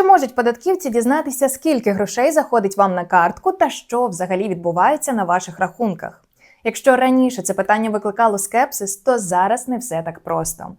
Чи можуть податківці дізнатися, скільки грошей заходить вам на картку та що взагалі відбувається на ваших рахунках? Якщо раніше це питання викликало скепсис, то зараз не все так просто.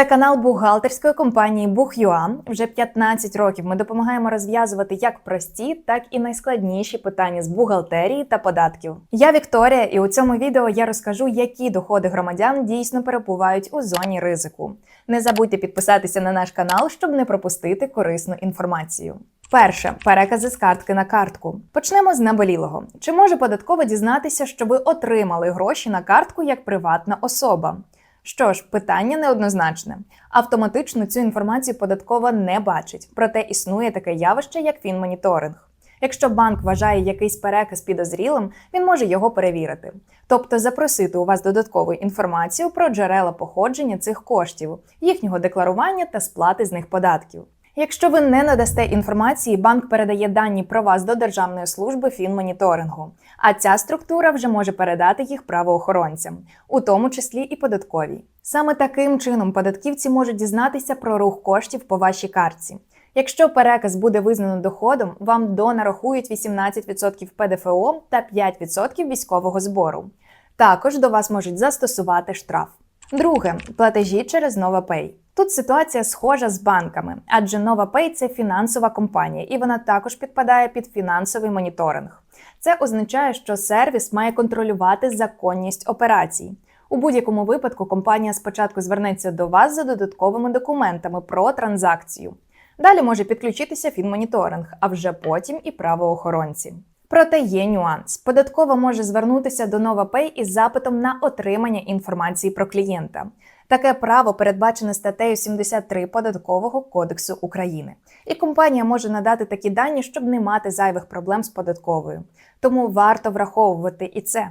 Це канал бухгалтерської компанії Бух.ua. Вже 15 років ми допомагаємо розв'язувати як прості, так і найскладніші питання з бухгалтерії та податків. Я Вікторія, і у цьому відео я розкажу, які доходи громадян дійсно перебувають у зоні ризику. Не забудьте підписатися на наш канал, щоб не пропустити корисну інформацію. Перше перекази з картки на картку. Почнемо з наболілого. Чи може податково дізнатися, що ви отримали гроші на картку як приватна особа? Що ж, питання неоднозначне. Автоматично цю інформацію податкова не бачить, проте існує таке явище, як фінмоніторинг. Якщо банк вважає якийсь переказ підозрілим, він може його перевірити, тобто запросити у вас додаткову інформацію про джерела походження цих коштів, їхнього декларування та сплати з них податків. Якщо ви не надасте інформації, банк передає дані про вас до Державної служби фінмоніторингу, а ця структура вже може передати їх правоохоронцям, у тому числі і податковій. Саме таким чином податківці можуть дізнатися про рух коштів по вашій картці. Якщо переказ буде визнано доходом, вам донарахують 18% ПДФО та 5% військового збору. Також до вас можуть застосувати штраф. Друге платежі через NovaPay. Тут ситуація схожа з банками, адже NovaPay – це фінансова компанія, і вона також підпадає під фінансовий моніторинг. Це означає, що сервіс має контролювати законність операцій. У будь-якому випадку компанія спочатку звернеться до вас за додатковими документами про транзакцію. Далі може підключитися фінмоніторинг, а вже потім і правоохоронці. Проте є нюанс. Податкова може звернутися до NovaPay із запитом на отримання інформації про клієнта. Таке право передбачене статтею 73 Податкового кодексу України. І компанія може надати такі дані, щоб не мати зайвих проблем з податковою. Тому варто враховувати і це.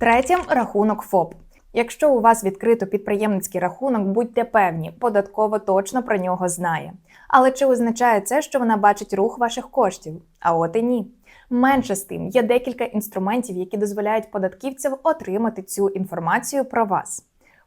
Третє рахунок ФОП. Якщо у вас відкрито підприємницький рахунок, будьте певні, податково точно про нього знає. Але чи означає це, що вона бачить рух ваших коштів? А от і ні. Менше з тим, є декілька інструментів, які дозволяють податківцям отримати цю інформацію про вас.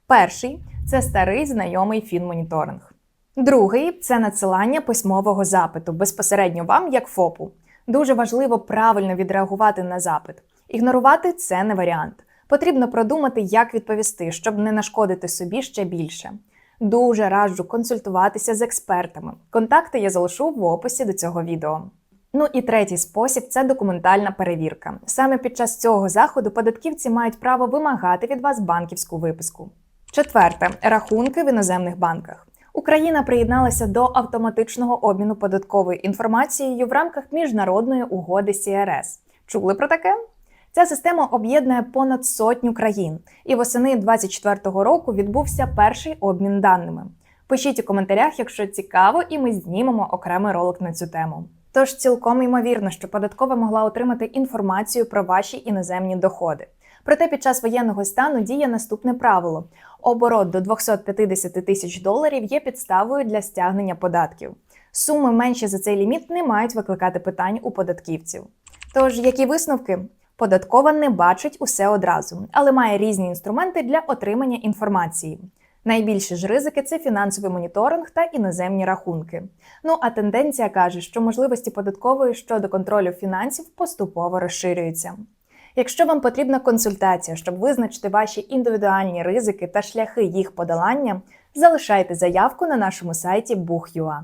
Перший це старий знайомий фінмоніторинг. Другий це надсилання письмового запиту безпосередньо вам, як ФОПу. Дуже важливо правильно відреагувати на запит. Ігнорувати це не варіант. Потрібно продумати, як відповісти, щоб не нашкодити собі ще більше. Дуже раджу консультуватися з експертами. Контакти я залишу в описі до цього відео. Ну і третій спосіб це документальна перевірка. Саме під час цього заходу податківці мають право вимагати від вас банківську виписку. Четверте рахунки в іноземних банках. Україна приєдналася до автоматичного обміну податковою інформацією в рамках міжнародної угоди CRS. Чули про таке? Ця система об'єднує понад сотню країн, і восени 2024 року відбувся перший обмін даними. Пишіть у коментарях, якщо цікаво, і ми знімемо окремий ролик на цю тему. Тож цілком ймовірно, що податкова могла отримати інформацію про ваші іноземні доходи. Проте під час воєнного стану діє наступне правило: оборот до 250 тисяч доларів є підставою для стягнення податків. Суми менші за цей ліміт не мають викликати питань у податківців. Тож, які висновки? Податкова не бачить усе одразу, але має різні інструменти для отримання інформації. Найбільші ж ризики це фінансовий моніторинг та іноземні рахунки. Ну а тенденція каже, що можливості податкової щодо контролю фінансів поступово розширюються. Якщо вам потрібна консультація, щоб визначити ваші індивідуальні ризики та шляхи їх подолання, залишайте заявку на нашому сайті Бух.ua.